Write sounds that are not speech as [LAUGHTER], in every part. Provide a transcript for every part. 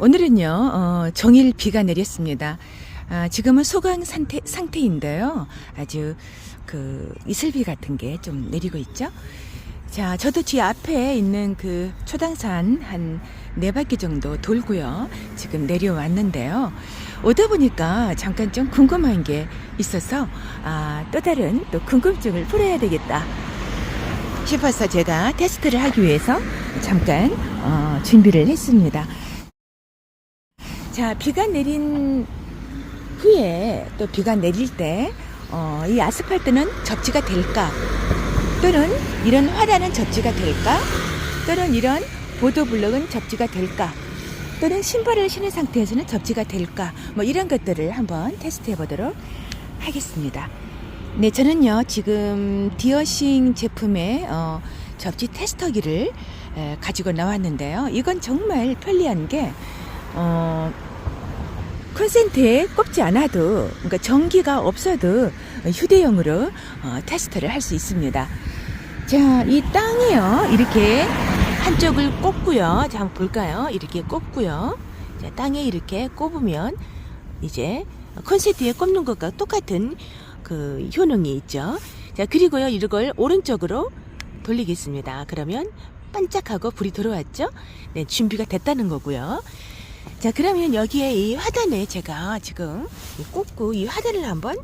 오늘은요, 어, 종일 비가 내렸습니다. 아, 지금은 소강 상태, 상태인데요. 아주 그 이슬비 같은 게 좀 내리고 있죠. 자, 저도 뒤 앞에 있는 그 초당산 한 네 바퀴 정도 돌고요. 지금 내려왔는데요. 오다 보니까 잠깐 좀 궁금한 게 있어서, 아, 또 다른 또 궁금증을 풀어야 되겠다. 싶어서 제가 테스트를 하기 위해서 잠깐 어, 준비를 했습니다. 자, 비가 내린 후에 또 비가 내릴 때, 어, 이 아스팔트는 접지가 될까? 또는 이런 화단은 접지가 될까? 또는 이런 보도블럭은 접지가 될까? 또는 신발을 신은 상태에서는 접지가 될까? 뭐 이런 것들을 한번 테스트 해 보도록 하겠습니다. 네, 저는요, 지금 디어싱 제품의 어, 접지 테스터기를 에, 가지고 나왔는데요. 이건 정말 편리한 게, 어, 콘센트에 꼽지 않아도, 그러니까 전기가 없어도 휴대용으로 어, 테스트를 할 수 있습니다. 자, 이 땅이요, 이렇게 한쪽을 꼽고요. 자, 한번 볼까요? 이렇게 꼽고요. 자, 땅에 이렇게 꼽으면 이제 콘센트에 꼽는 것과 똑같은 그 효능이 있죠. 자, 그리고요, 이걸 오른쪽으로 돌리겠습니다. 그러면 반짝하고 불이 들어왔죠? 네, 준비가 됐다는 거고요. 자, 그러면 여기에 이 화단에 제가 지금 이 꽂고 이 화단을 한번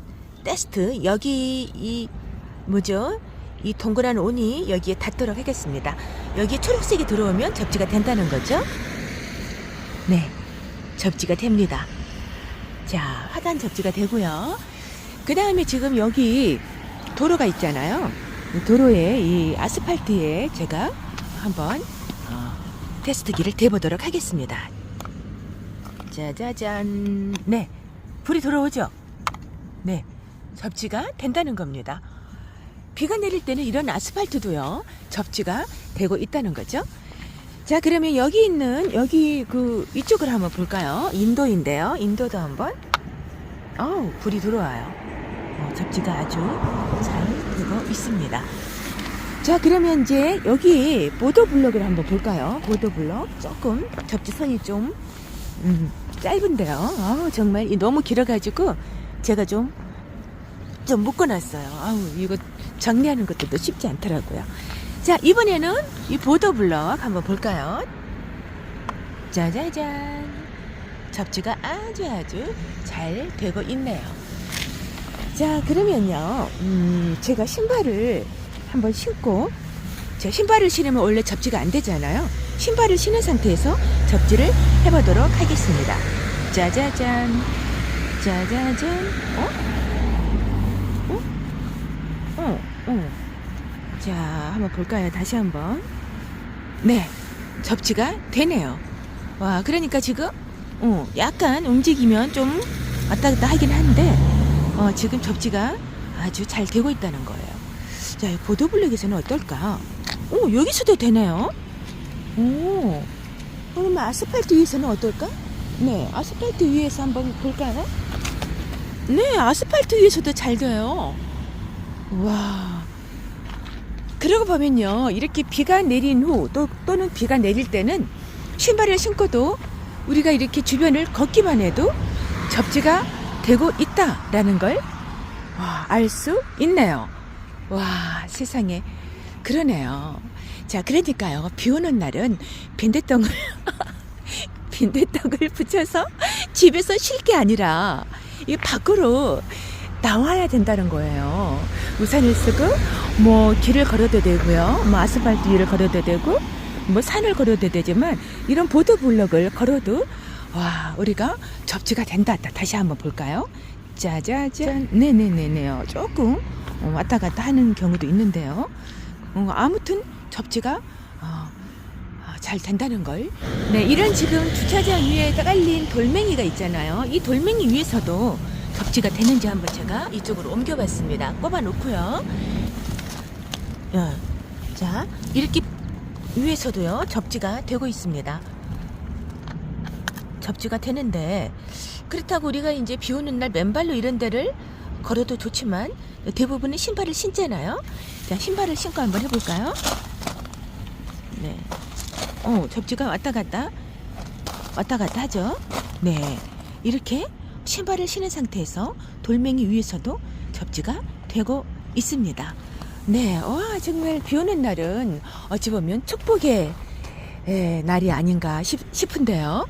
테스트, 여기 이, 뭐죠? 이 동그란 온이 여기에 닿도록 하겠습니다. 여기에 초록색이 들어오면 접지가 된다는 거죠? 네, 접지가 됩니다. 자, 화단 접지가 되고요. 그 다음에 지금 여기 도로가 있잖아요. 이 도로에 이 아스팔트에 제가 한번 어, 테스트기를 대보도록 하겠습니다. 짜자잔. 네, 불이 들어오죠? 네, 접지가 된다는 겁니다. 비가 내릴 때는 이런 아스팔트도요, 접지가 되고 있다는 거죠. 자, 그러면 여기 있는, 여기 그, 이쪽을 한번 볼까요? 인도인데요. 인도도 한번. 어우, 불이 들어와요. 어, 접지가 아주 잘 되고 있습니다. 자, 그러면 이제 여기 보도블럭을 한번 볼까요? 보도블럭. 조금 접지선이 좀, 음, 짧은데요. 아우, 정말 이 너무 길어가지고 제가 좀, 좀 묶어놨어요. 아우, 이거 정리하는 것도 또 쉽지 않더라고요. 자, 이번에는 이 보도블럭 한번 볼까요? 짜자잔. 접지가 아주 아주 잘 되고 있네요. 자, 그러면요, 음, 제가 신발을 한번 신고, 제 신발을 신으면 원래 접지가 안 되잖아요. 신발을 신은 상태에서 접지를 해보도록 하겠습니다. 짜자잔. 짜자잔. 어? 어? 어, 어. 자, 한번 볼까요? 다시 한번. 네, 접지가 되네요. 와, 그러니까 지금, 어, 약간 움직이면 좀 왔다 갔다 하긴 한데, 어, 지금 접지가 아주 잘 되고 있다는 거예요. 자, 이 보도블럭에서는 어떨까? 오, 여기서도 되네요. 오, 그러면 아스팔트 위에서는 어떨까? 네, 아스팔트 위에서 한번 볼까요? 네, 아스팔트 위에서도 잘 돼요. 와. 그러고 보면요, 이렇게 비가 내린 후, 또, 또는 비가 내릴 때는 신발을 신고도 우리가 이렇게 주변을 걷기만 해도 접지가 되고 있다라는 걸 알 수 있네요. 와, 세상에. 그러네요. 자, 그러니까요. 비 오는 날은 빈대떡을, [LAUGHS] 빈대떡을 붙여서 집에서 쉴 게 아니라, 이 밖으로 나와야 된다는 거예요. 우산을 쓰고, 뭐, 길을 걸어도 되고요. 뭐, 아스팔트 위를 걸어도 되고, 뭐, 산을 걸어도 되지만, 이런 보도블럭을 걸어도, 와, 우리가 접지가 된다. 다시 한번 볼까요? 짜자잔. 네네네네요. 조금 어, 왔다 갔다 하는 경우도 있는데요. 어, 아무튼 접지가 어, 어, 잘 된다는 걸. 네, 이런 지금 주차장 위에 깔린 돌멩이가 있잖아요. 이 돌멩이 위에서도 접지가 되는지 한번 제가 이쪽으로 옮겨봤습니다. 꼽아놓고요. 예. 자, 이렇게 위에서도요 접지가 되고 있습니다. 접지가 되는데 그렇다고 우리가 이제 비 오는 날 맨발로 이런 데를 걸어도 좋지만 대부분은 신발을 신잖아요. 자, 신발을 신고 한번 해볼까요? 네. 어, 접지가 왔다 갔다 왔다 갔다 하죠. 네. 이렇게 신발을 신은 상태에서 돌멩이 위에서도 접지가 되고 있습니다. 네. 와, 정말 비 오는 날은 어찌 보면 축복의 에, 날이 아닌가 싶, 싶은데요.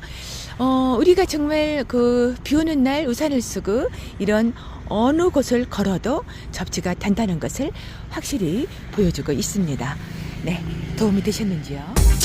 어, 우리가 정말 그 비 오는 날 우산을 쓰고 이런 어느 곳을 걸어도 접지가 단다는 것을 확실히 보여주고 있습니다. 네. 도움이 되셨는지요?